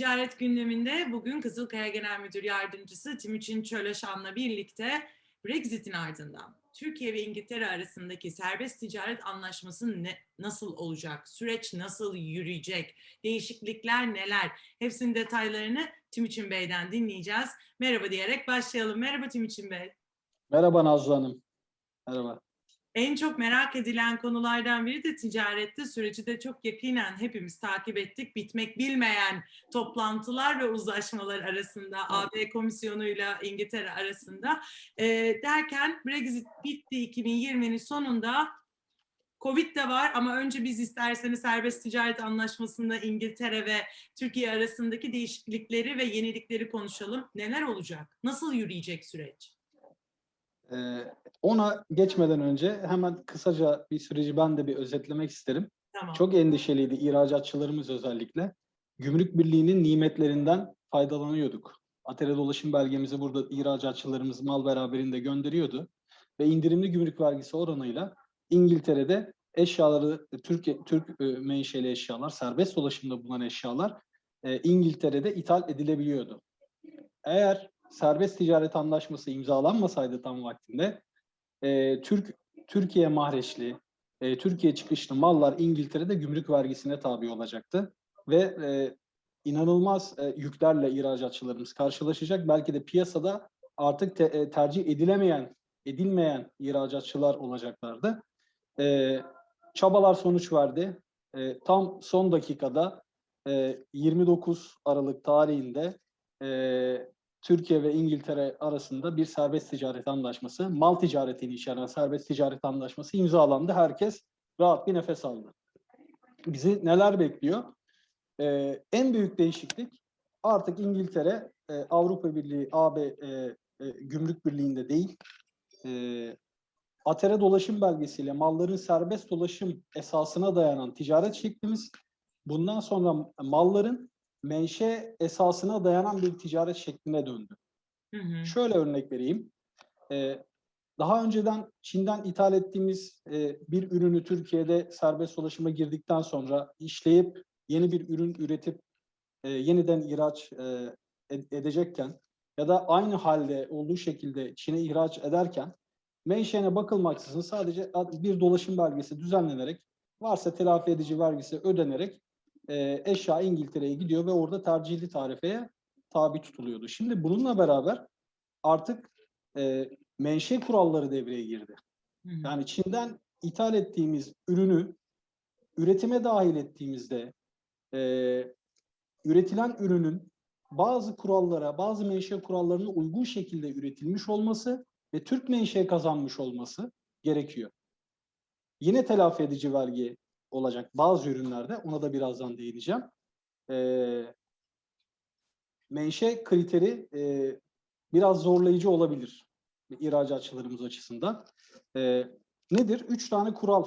Ticaret gündeminde bugün Kızılkaya Genel Müdür Yardımcısı Timuçin Çöleşan'la birlikte Brexit'in ardından Türkiye ve İngiltere arasındaki serbest ticaret anlaşması ne, nasıl olacak? Süreç nasıl yürüyecek? Değişiklikler neler? Hepsinin detaylarını Timuçin Bey'den dinleyeceğiz. Merhaba diyerek başlayalım. Merhaba Timuçin Bey. Merhaba Nazlı Hanım. Merhaba. En çok merak edilen konulardan biri de ticarette süreci de çok yakinen hepimiz takip ettik. Bitmek bilmeyen toplantılar ve uzlaşmalar arasında AB komisyonuyla İngiltere arasında e, derken Brexit bitti 2020'nin sonunda Covid de var ama önce biz isterseniz serbest ticaret anlaşmasında İngiltere ve Türkiye arasındaki değişiklikleri ve yenilikleri konuşalım. Neler olacak? Nasıl yürüyecek süreç? Ee, ona geçmeden önce hemen kısaca bir süreci ben de bir özetlemek isterim. Tamam. Çok endişeliydi ihracatçılarımız özellikle. Gümrük Birliği'nin nimetlerinden faydalanıyorduk. Atera dolaşım belgemizi burada ihracatçılarımız mal beraberinde gönderiyordu. Ve indirimli gümrük vergisi oranıyla İngiltere'de eşyaları, Türk, Türk e, menşeli eşyalar, serbest dolaşımda bulunan eşyalar e, İngiltere'de ithal edilebiliyordu. Eğer serbest ticaret anlaşması imzalanmasaydı tam vaktinde e, Türk Türkiye mahreçli, e, Türkiye çıkışlı mallar İngiltere'de gümrük vergisine tabi olacaktı ve e, inanılmaz e, yüklerle ihracatçılarımız karşılaşacak. Belki de piyasada artık te, e, tercih edilemeyen, edilmeyen ihracatçılar olacaklardı. E, çabalar sonuç verdi. E, tam son dakikada e, 29 Aralık tarihinde e, Türkiye ve İngiltere arasında bir serbest ticaret anlaşması, mal ticaretini içeren serbest ticaret anlaşması imzalandı. Herkes rahat bir nefes aldı. Bizi neler bekliyor? Ee, en büyük değişiklik artık İngiltere e, Avrupa Birliği, AB e, e, Gümrük Birliği'nde değil, e, Atere dolaşım belgesiyle malların serbest dolaşım esasına dayanan ticaret şeklimiz bundan sonra malların menşe esasına dayanan bir ticaret şekline döndü. Hı hı. Şöyle örnek vereyim. Ee, daha önceden Çin'den ithal ettiğimiz e, bir ürünü Türkiye'de serbest dolaşıma girdikten sonra işleyip yeni bir ürün üretip e, yeniden ihraç e, ed- edecekken ya da aynı halde olduğu şekilde Çin'e ihraç ederken menşeine bakılmaksızın sadece ad- bir dolaşım belgesi düzenlenerek varsa telafi edici vergisi ödenerek e, eşya İngiltere'ye gidiyor ve orada tercihli tarifeye tabi tutuluyordu. Şimdi bununla beraber artık e, menşe kuralları devreye girdi. Yani Çin'den ithal ettiğimiz ürünü üretime dahil ettiğimizde e, üretilen ürünün bazı kurallara, bazı menşe kurallarına uygun şekilde üretilmiş olması ve Türk menşe kazanmış olması gerekiyor. Yine telafi edici vergi olacak bazı ürünlerde. Ona da birazdan değineceğim. Ee, menşe kriteri e, biraz zorlayıcı olabilir ihracatçılarımız açısından. Ee, nedir? Üç tane kural.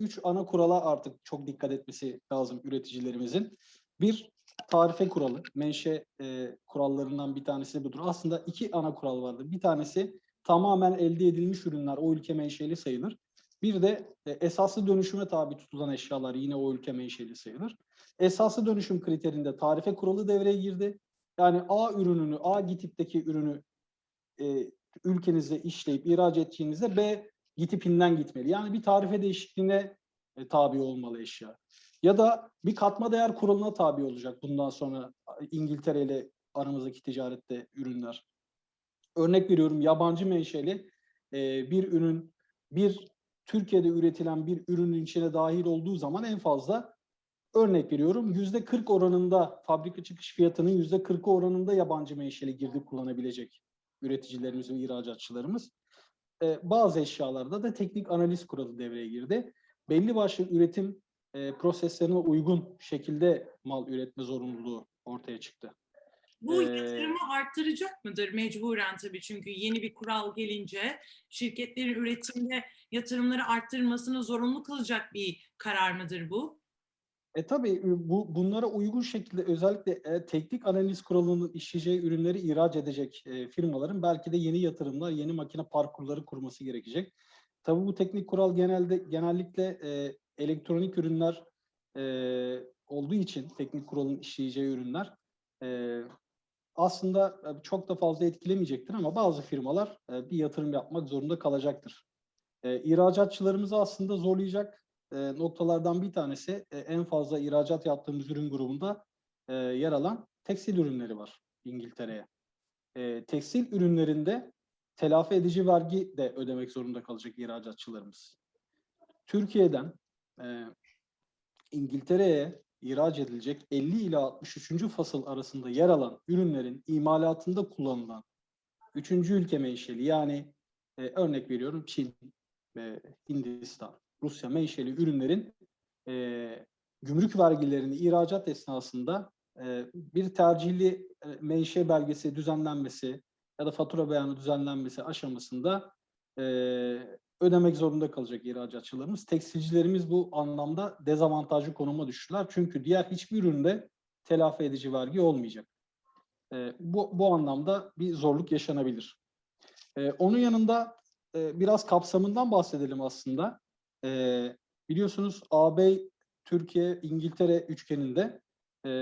Üç ana kurala artık çok dikkat etmesi lazım üreticilerimizin. Bir, tarife kuralı. Menşe e, kurallarından bir tanesi budur. Aslında iki ana kural vardır. Bir tanesi tamamen elde edilmiş ürünler o ülke menşeli sayılır. Bir de e, esaslı dönüşüme tabi tutulan eşyalar yine o ülke menşeli sayılır. Esaslı dönüşüm kriterinde tarife kuralı devreye girdi. Yani A ürününü, A GİTİP'teki ürünü e, ülkenizde işleyip ihraç ettiğinizde B GİTİP'inden gitmeli. Yani bir tarife değişikliğine e, tabi olmalı eşya. Ya da bir katma değer kuralına tabi olacak bundan sonra İngiltere ile aramızdaki ticarette ürünler. Örnek veriyorum yabancı menşeli e, bir ürün bir Türkiye'de üretilen bir ürünün içine dahil olduğu zaman en fazla örnek veriyorum yüzde 40 oranında fabrika çıkış fiyatının yüzde 40'ı oranında yabancı menşeli girdi kullanabilecek üreticilerimiz ve ihracatçılarımız. Ee, bazı eşyalarda da teknik analiz kuralı devreye girdi. Belli başlı üretim e, proseslerine uygun şekilde mal üretme zorunluluğu ortaya çıktı. Bu Ee, yatırımı arttıracak mıdır mecburen tabii çünkü yeni bir kural gelince şirketlerin üretimde yatırımları arttırmasını zorunlu kılacak bir karar mıdır bu? E tabii bu bunlara uygun şekilde özellikle e, teknik analiz kuralının işleyeceği ürünleri ihraç edecek e, firmaların belki de yeni yatırımlar, yeni makine parkurları kurması gerekecek. Tabii bu teknik kural genelde genellikle e, elektronik ürünler e, olduğu için teknik kurulun işleyeceği ürünler e, aslında e, çok da fazla etkilemeyecektir ama bazı firmalar e, bir yatırım yapmak zorunda kalacaktır. E, ihracatçılarımızı aslında zorlayacak noktalardan bir tanesi en fazla ihracat yaptığımız ürün grubunda yer alan tekstil ürünleri var İngiltere'ye. Tekstil ürünlerinde telafi edici vergi de ödemek zorunda kalacak ihracatçılarımız. Türkiye'den İngiltere'ye ihraç edilecek 50 ila 63. fasıl arasında yer alan ürünlerin imalatında kullanılan 3. ülke menşeli yani e, örnek veriyorum Çin, e, Hindistan, Rusya menşeli ürünlerin e, gümrük vergilerini ihracat esnasında e, bir tercihli e, menşe belgesi düzenlenmesi ya da fatura beyanı düzenlenmesi aşamasında e, ödemek zorunda kalacak ihracatçılarımız. Tekstilcilerimiz bu anlamda dezavantajlı konuma düştüler. Çünkü diğer hiçbir üründe telafi edici vergi olmayacak. E, bu, bu anlamda bir zorluk yaşanabilir. E, onun yanında e, biraz kapsamından bahsedelim aslında. E, biliyorsunuz AB, Türkiye, İngiltere üçgeninde e,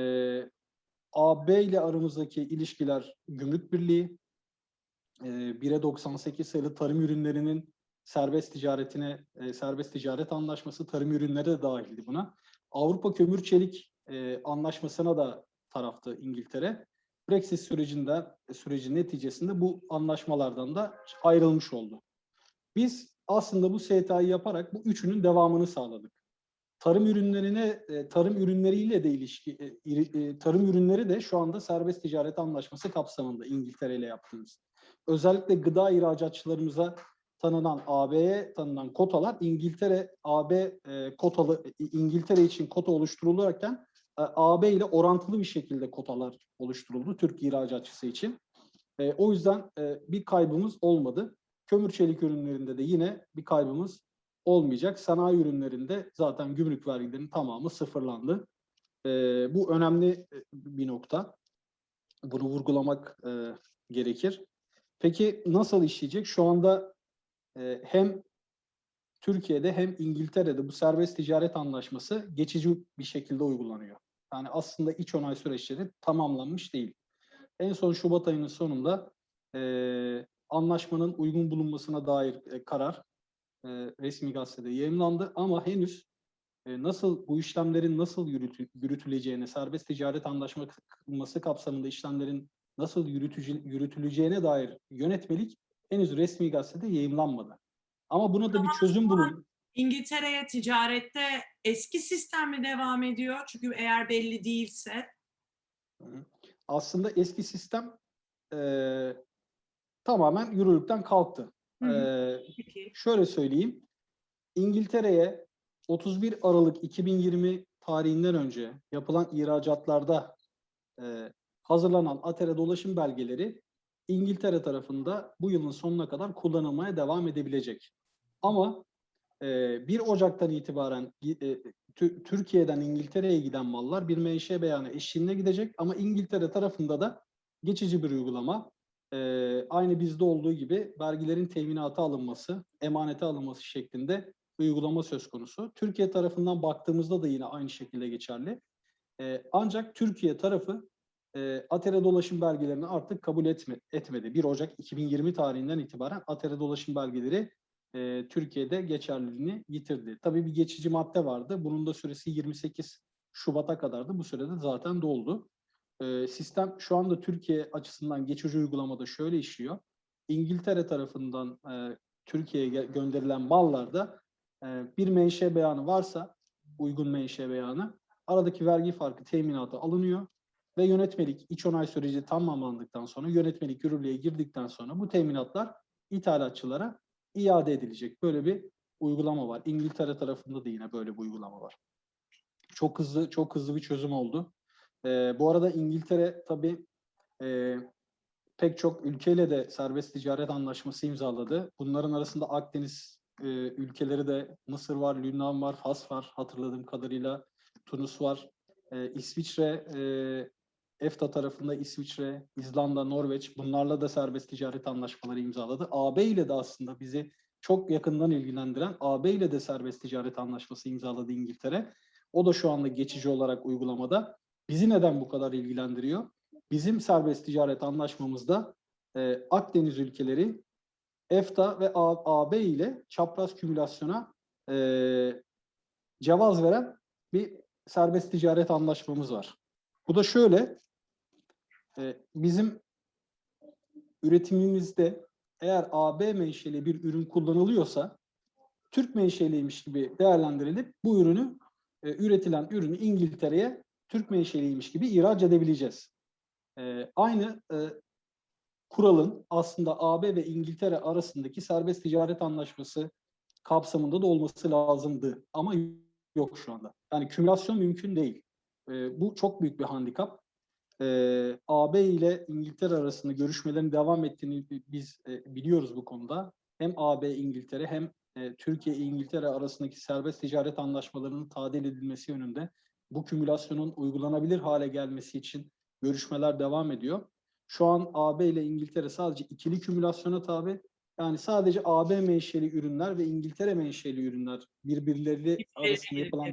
AB ile aramızdaki ilişkiler gümrük birliği, e, 1'e 98 sayılı tarım ürünlerinin serbest ticaretine, e, serbest ticaret anlaşması tarım ürünleri de dahildi buna. Avrupa Kömür Çelik e, anlaşmasına da taraftı İngiltere. Brexit sürecinde sürecin neticesinde bu anlaşmalardan da ayrılmış oldu. Biz aslında bu STA'yı yaparak bu üçünün devamını sağladık. Tarım ürünlerine, e, tarım ürünleriyle de ilişki, e, e, tarım ürünleri de şu anda serbest ticaret anlaşması kapsamında İngiltere ile yaptığımız. Özellikle gıda ihracatçılarımıza tanınan AB'ye tanınan kotalar İngiltere AB e, kotalı İngiltere için kota oluşturulurken e, AB ile orantılı bir şekilde kotalar oluşturuldu Türk ihracatçısı için. E, o yüzden e, bir kaybımız olmadı. Kömür çelik ürünlerinde de yine bir kaybımız olmayacak. Sanayi ürünlerinde zaten gümrük vergilerinin tamamı sıfırlandı. E, bu önemli e, bir nokta. Bunu vurgulamak e, gerekir. Peki nasıl işleyecek? Şu anda e, hem Türkiye'de hem İngiltere'de bu serbest ticaret anlaşması geçici bir şekilde uygulanıyor. Yani aslında iç onay süreçleri tamamlanmış değil. En son Şubat ayının sonunda e, anlaşmanın uygun bulunmasına dair e, karar e, resmi gazetede yayınlandı ama henüz e, nasıl bu işlemlerin nasıl yürütü, yürütüleceğine, serbest ticaret anlaşması kapsamında işlemlerin nasıl yürütücü, yürütüleceğine dair yönetmelik henüz resmi gazetede yayımlanmadı. Ama buna da bir çözüm bulun. İngiltere'ye ticarette eski sistem mi devam ediyor? Çünkü eğer belli değilse Aslında eski sistem e, tamamen yürürlükten kalktı. Hı peki. şöyle söyleyeyim. İngiltere'ye 31 Aralık 2020 tarihinden önce yapılan ihracatlarda e, hazırlanan ATER'e dolaşım belgeleri İngiltere tarafında bu yılın sonuna kadar kullanılmaya devam edebilecek. Ama e, 1 Ocak'tan itibaren e, Tü- Türkiye'den İngiltere'ye giden mallar bir menşe beyanı eşliğinde gidecek ama İngiltere tarafında da geçici bir uygulama. e, aynı bizde olduğu gibi vergilerin teminata alınması, emanete alınması şeklinde uygulama söz konusu. Türkiye tarafından baktığımızda da yine aynı şekilde geçerli. E, ancak Türkiye tarafı e, ATER'e dolaşım belgelerini artık kabul etme, etmedi. 1 Ocak 2020 tarihinden itibaren ATER'e dolaşım belgeleri e, Türkiye'de geçerliliğini yitirdi. Tabii bir geçici madde vardı. Bunun da süresi 28 Şubat'a kadardı. Bu sürede zaten doldu. E, sistem şu anda Türkiye açısından geçici uygulamada şöyle işliyor. İngiltere tarafından e, Türkiye'ye gönderilen mallarda e, bir menşe beyanı varsa, uygun menşe beyanı, aradaki vergi farkı teminata alınıyor ve yönetmelik iç onay süreci tamamlandıktan sonra yönetmelik yürürlüğe girdikten sonra bu teminatlar ithalatçılara iade edilecek. Böyle bir uygulama var. İngiltere tarafında da yine böyle bir uygulama var. Çok hızlı çok hızlı bir çözüm oldu. Ee, bu arada İngiltere tabii e, pek çok ülkeyle de serbest ticaret anlaşması imzaladı. Bunların arasında Akdeniz e, ülkeleri de Mısır var, Lübnan var, Fas var hatırladığım kadarıyla. Tunus var. E, İsviçre e, EFTA tarafında İsviçre, İzlanda, Norveç bunlarla da serbest ticaret anlaşmaları imzaladı. AB ile de aslında bizi çok yakından ilgilendiren AB ile de serbest ticaret anlaşması imzaladı İngiltere. O da şu anda geçici olarak uygulamada. Bizi neden bu kadar ilgilendiriyor? Bizim serbest ticaret anlaşmamızda e, Akdeniz ülkeleri EFTA ve AB ile çapraz kümülasyona e, cevaz veren bir serbest ticaret anlaşmamız var. Bu da şöyle, e, bizim üretimimizde eğer AB menşeli bir ürün kullanılıyorsa Türk menşeliymiş gibi değerlendirilip bu ürünü e, üretilen ürünü İngiltere'ye Türk menşeliymiş gibi ihraç edebileceğiz. E, aynı kuralın aslında AB ve İngiltere arasındaki serbest ticaret anlaşması kapsamında da olması lazımdı ama yok şu anda. Yani kümülasyon mümkün değil. Bu çok büyük bir handikap. E, AB ile İngiltere arasında görüşmelerin devam ettiğini bi- biz e, biliyoruz bu konuda. Hem AB İngiltere hem e, Türkiye İngiltere arasındaki serbest ticaret anlaşmalarının tadil edilmesi yönünde bu kümülasyonun uygulanabilir hale gelmesi için görüşmeler devam ediyor. Şu an AB ile İngiltere sadece ikili kümülasyona tabi. Yani sadece AB menşeli ürünler ve İngiltere menşeli ürünler birbirleri arasında yapılan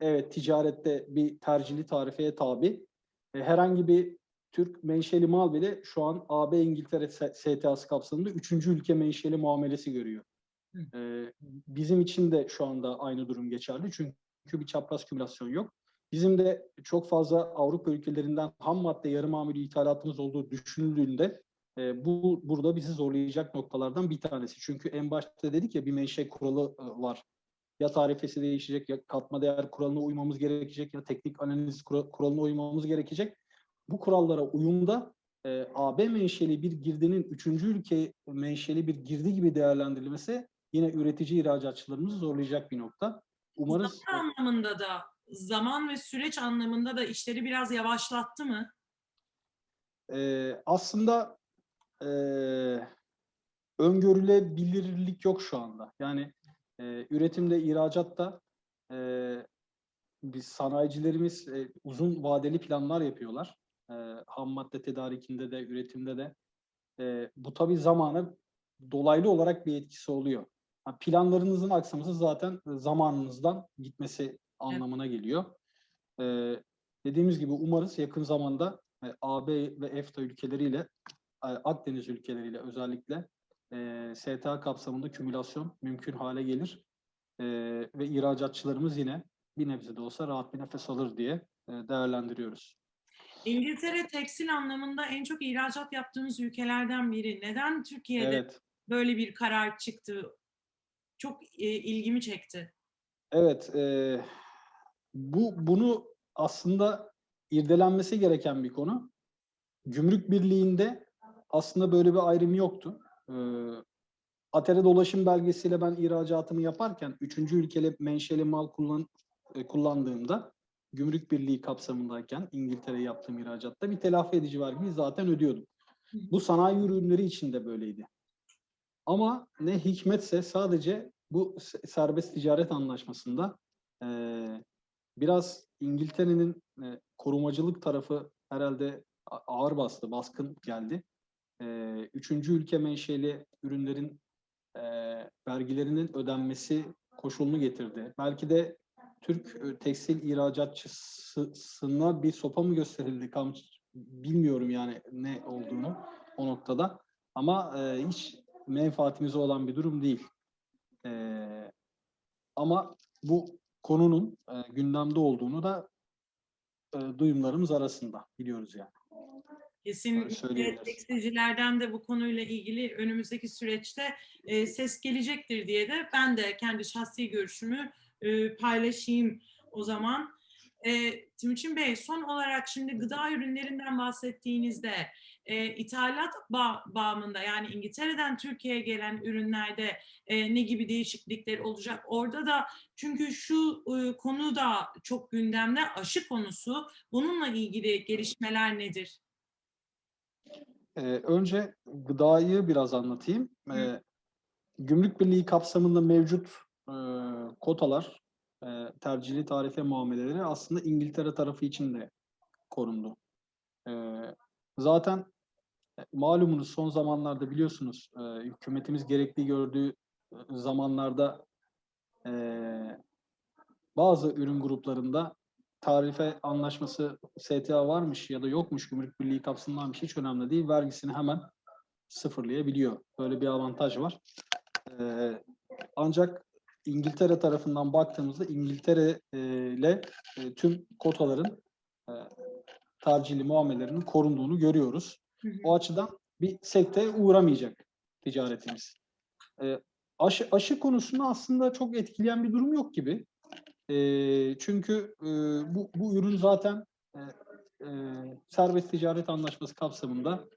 evet ticarette bir tercihli tarifeye tabi. E, herhangi bir Türk menşeli mal bile şu an AB İngiltere STA'sı kapsamında üçüncü ülke menşeli muamelesi görüyor. Hı. E, bizim için de şu anda aynı durum geçerli çünkü bir çapraz kümülasyon yok. Bizim de çok fazla Avrupa ülkelerinden ham madde yarı mamülü ithalatımız olduğu düşünüldüğünde e, bu burada bizi zorlayacak noktalardan bir tanesi. Çünkü en başta dedik ya bir menşe kuralı e, var. Ya tarifesi değişecek ya katma değer kuralına uymamız gerekecek ya teknik analiz kura- kuralına uymamız gerekecek. Bu kurallara uyumda e, AB menşeli bir girdinin üçüncü ülke menşeli bir girdi gibi değerlendirilmesi yine üretici ihracatçılarımızı zorlayacak bir nokta. Umarız Zaman anlamında da zaman ve süreç anlamında da işleri biraz yavaşlattı mı? Ee, aslında e, öngörülebilirlik yok şu anda. Yani e, üretimde, ihracatta e, biz sanayicilerimiz e, uzun vadeli planlar yapıyorlar. E, ham madde tedarikinde de, üretimde de. E, bu tabii zamana dolaylı olarak bir etkisi oluyor. Ha, planlarınızın aksaması zaten zamanınızdan gitmesi anlamına geliyor. E, dediğimiz gibi umarız yakın zamanda e, AB ve EFTA ülkeleriyle, e, Akdeniz ülkeleriyle özellikle e, STA kapsamında kümülasyon mümkün hale gelir. E, ve ihracatçılarımız yine bir nebze de olsa rahat bir nefes alır diye e, değerlendiriyoruz. İngiltere tekstil anlamında en çok ihracat yaptığımız ülkelerden biri. Neden Türkiye'de Evet, böyle bir karar çıktı? Çok e, ilgimi çekti. evet. e, bu bunu aslında irdelenmesi gereken bir konu. Gümrük Birliği'nde aslında böyle bir ayrım yoktu. E, Atere dolaşım belgesiyle ben ihracatımı yaparken üçüncü ülkeli menşeli mal kullan, e, kullandığımda Gümrük Birliği kapsamındayken İngiltere'ye yaptığım ihracatta bir telafi edici vergiyi zaten ödüyordum. Bu sanayi ürünleri için de böyleydi. Ama ne hikmetse sadece bu se- serbest ticaret anlaşmasında e, biraz İngiltere'nin e, korumacılık tarafı herhalde ağır bastı, baskın geldi. E, üçüncü ülke menşeli ürünlerin e, vergilerinin ödenmesi koşulunu getirdi. Belki de Türk e, tekstil ihracatçısına bir sopa mı gösterildi? Kam bilmiyorum yani ne olduğunu o noktada. Ama e, hiç menfaatimize olan bir durum değil. E, ama bu konunun e, gündemde olduğunu da e, duyumlarımız arasında biliyoruz yani. Kesinlikle tekstilcilerden de bu konuyla ilgili önümüzdeki süreçte e, ses gelecektir diye de ben de kendi şahsi görüşümü e, paylaşayım o zaman. E, Timuçin Bey son olarak şimdi gıda ürünlerinden bahsettiğinizde e, ithalat ba- bağımında yani İngiltere'den Türkiye'ye gelen ürünlerde e, ne gibi değişiklikler olacak? Orada da çünkü şu e, konu da çok gündemde aşı konusu. Bununla ilgili gelişmeler nedir? Ee, önce gıdayı biraz anlatayım. Ee, Gümrük Birliği kapsamında mevcut e, kotalar, e, tercihli tarife muameleleri aslında İngiltere tarafı için de korundu. Ee, zaten e, malumunuz son zamanlarda biliyorsunuz e, hükümetimiz gerekli gördüğü e, zamanlarda e, bazı ürün gruplarında tarife anlaşması STA varmış ya da yokmuş gümrük birliği kapsamındanmış hiç önemli değil. Vergisini hemen sıfırlayabiliyor. Böyle bir avantaj var. Ee, ancak İngiltere tarafından baktığımızda İngiltere e, ile e, tüm kotaların e, tercihli muamellerinin korunduğunu görüyoruz. O açıdan bir sekteye uğramayacak ticaretimiz. E, aşı, aşı konusunda aslında çok etkileyen bir durum yok gibi. E, çünkü e, bu, bu ürün zaten e, e, serbest ticaret anlaşması kapsamında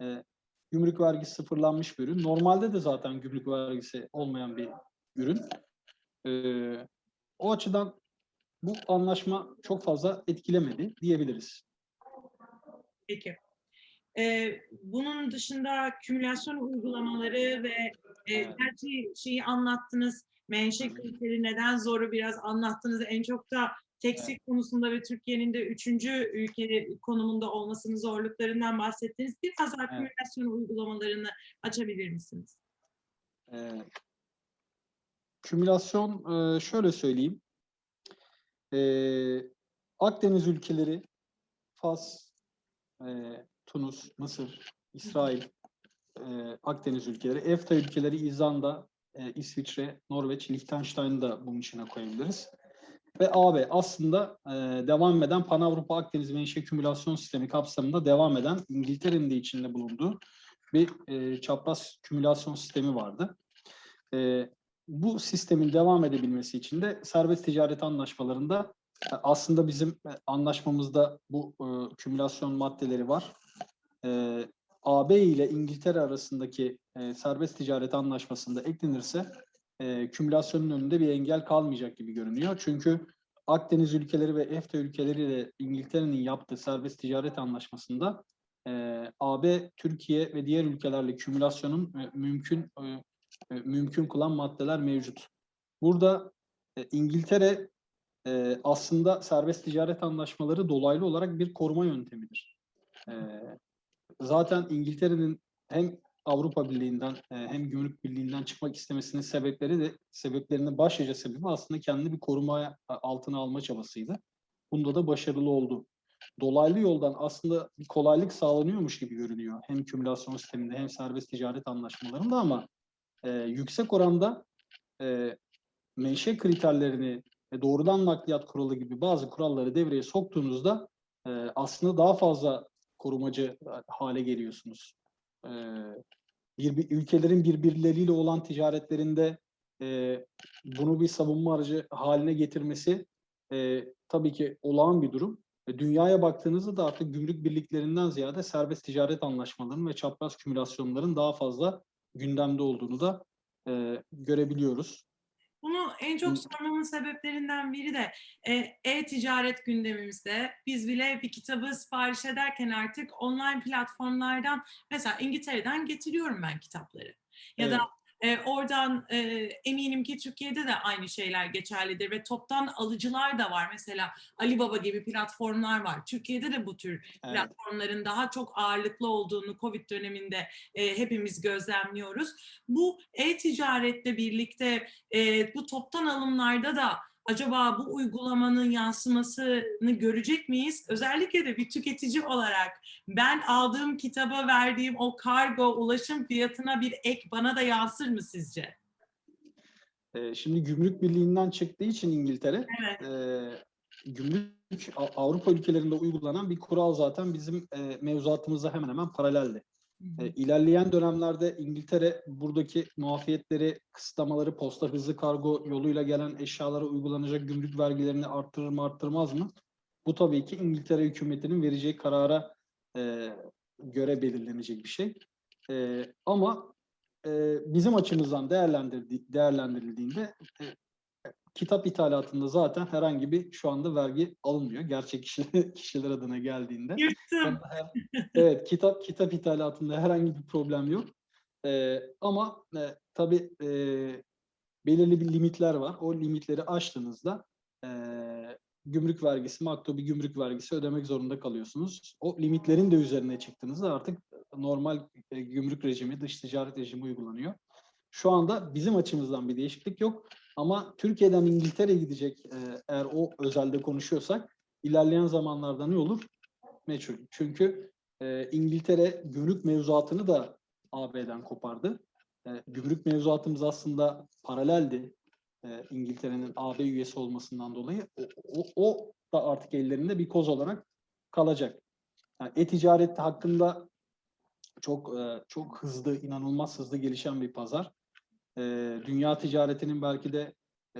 e, gümrük vergisi sıfırlanmış bir ürün. Normalde de zaten gümrük vergisi olmayan bir ürün. E, o açıdan bu anlaşma çok fazla etkilemedi diyebiliriz. Peki. Ee, bunun dışında kümülasyon uygulamaları ve e, gerçi şeyi anlattınız. Menşe kriteri neden zoru biraz anlattınız. En çok da tekstil konusunda ve Türkiye'nin de üçüncü ülke konumunda olmasının zorluklarından bahsettiniz. Biraz daha Evet. kümülasyon uygulamalarını açabilir misiniz? Ee, kümülasyon e, şöyle söyleyeyim. Ee, Akdeniz ülkeleri Fas, e, Tunus, Mısır, İsrail, e, Akdeniz ülkeleri, EFTA ülkeleri İzlanda, e, İsviçre, Norveç, Liechtenstein'ı da bunun içine koyabiliriz. Ve AB aslında e, devam eden Pan-Avrupa Akdeniz Menşe Kümülasyon Sistemi kapsamında devam eden İngiltere'nin de içinde bulunduğu bir e, çapraz kümülasyon sistemi vardı. E, bu sistemin devam edebilmesi için de serbest ticaret anlaşmalarında e, aslında bizim e, anlaşmamızda bu e, kümülasyon maddeleri var. E, AB ile İngiltere arasındaki e, serbest ticaret anlaşmasında eklenirse e, kümülasyonun önünde bir engel kalmayacak gibi görünüyor. Çünkü Akdeniz ülkeleri ve EFTA ülkeleriyle İngiltere'nin yaptığı serbest ticaret anlaşmasında e, AB, Türkiye ve diğer ülkelerle kümülasyonun e, mümkün e, e, mümkün kılan maddeler mevcut. Burada e, İngiltere e, aslında serbest ticaret anlaşmaları dolaylı olarak bir koruma yöntemidir. E, zaten İngiltere'nin hem Avrupa Birliği'nden e, hem Gümrük Birliği'nden çıkmak istemesinin sebepleri de sebeplerinin başlıca sebebi aslında kendini bir koruma altına alma çabasıydı. Bunda da başarılı oldu. Dolaylı yoldan aslında bir kolaylık sağlanıyormuş gibi görünüyor. Hem kümülasyon sisteminde hem serbest ticaret anlaşmalarında ama e, yüksek oranda e, menşe kriterlerini ve doğrudan nakliyat kuralı gibi bazı kuralları devreye soktuğunuzda e, aslında daha fazla korumacı hale geliyorsunuz. E, bir, bir- ülkelerin birbirleriyle olan ticaretlerinde e, bunu bir savunma aracı haline getirmesi e, tabii ki olağan bir durum. E, Dünyaya baktığınızda da artık gümrük birliklerinden ziyade serbest ticaret anlaşmalarının ve çapraz kümülasyonların daha fazla gündemde olduğunu da e, görebiliyoruz. En çok sormamın sebeplerinden biri de e, e-ticaret gündemimizde. Biz bile bir kitabı sipariş ederken artık online platformlardan mesela İngiltere'den getiriyorum ben kitapları. Ya da e, oradan e, eminim ki Türkiye'de de aynı şeyler geçerlidir ve toptan alıcılar da var. Mesela Alibaba gibi platformlar var. Türkiye'de de bu tür Evet. platformların daha çok ağırlıklı olduğunu Covid döneminde e, hepimiz gözlemliyoruz. Bu e-ticaretle birlikte e, bu toptan alımlarda da acaba bu uygulamanın yansımasını görecek miyiz? Özellikle de bir tüketici olarak ben aldığım kitaba verdiğim o kargo ulaşım fiyatına bir ek bana da yansır mı sizce? E, şimdi gümrük birliğinden çıktığı için İngiltere Evet. e, gümrük Avrupa ülkelerinde uygulanan bir kural zaten bizim e, mevzuatımızda hemen hemen paraleldi. E, ilerleyen dönemlerde İngiltere buradaki muafiyetleri, kısıtlamaları, posta hızlı kargo yoluyla gelen eşyalara uygulanacak gümrük vergilerini arttırır mı arttırmaz mı? Bu tabii ki İngiltere hükümetinin vereceği karara e, göre belirlenecek bir şey. E, ama e, bizim açımızdan değerlendirdi, değerlendirildiğinde e, kitap ithalatında zaten herhangi bir şu anda vergi alınmıyor. Gerçek kişiler, kişiler adına geldiğinde. Yırttım. evet, kitap kitap ithalatında herhangi bir problem yok. Ee, ama e, tabii e, belirli bir limitler var. O limitleri aştığınızda e, gümrük vergisi, maktubi gümrük vergisi ödemek zorunda kalıyorsunuz. O limitlerin de üzerine çıktığınızda artık normal e, gümrük rejimi, dış ticaret rejimi uygulanıyor. Şu anda bizim açımızdan bir değişiklik yok. Ama Türkiye'den İngiltere'ye gidecek e, eğer o özelde konuşuyorsak ilerleyen zamanlarda ne olur? Meçhul. Çünkü e, İngiltere gümrük mevzuatını da AB'den kopardı. E, gümrük mevzuatımız aslında paraleldi. E, İngiltere'nin AB üyesi olmasından dolayı. O, o, o da artık ellerinde bir koz olarak kalacak. Yani e-ticaret hakkında çok e, çok hızlı, inanılmaz hızlı gelişen bir pazar. E, dünya ticaretinin belki de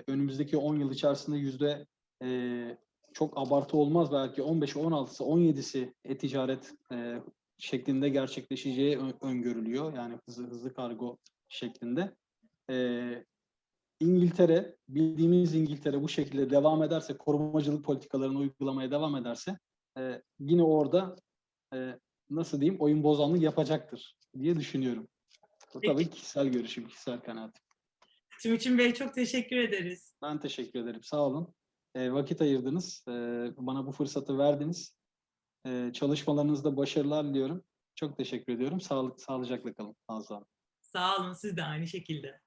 önümüzdeki 10 yıl içerisinde yüzde e, çok abartı olmaz belki 15'i 16'sı 17'si e-ticaret e, şeklinde gerçekleşeceği öngörülüyor. Yani hızlı hızlı kargo şeklinde. E, İngiltere, bildiğimiz İngiltere bu şekilde devam ederse, korumacılık politikalarını uygulamaya devam ederse e, yine orada e, nasıl diyeyim oyun bozanlık yapacaktır diye düşünüyorum. Bu Peki. tabii kişisel görüşüm, kişisel kanaatim. Timuçin Bey çok teşekkür ederiz. Ben teşekkür ederim. Sağ olun. E, vakit ayırdınız. E, bana bu fırsatı verdiniz. E, çalışmalarınızda başarılar diliyorum. Çok teşekkür ediyorum. Sağlık, sağlıcakla kalın. Nazlı Hanım. Sağ olun siz de aynı şekilde.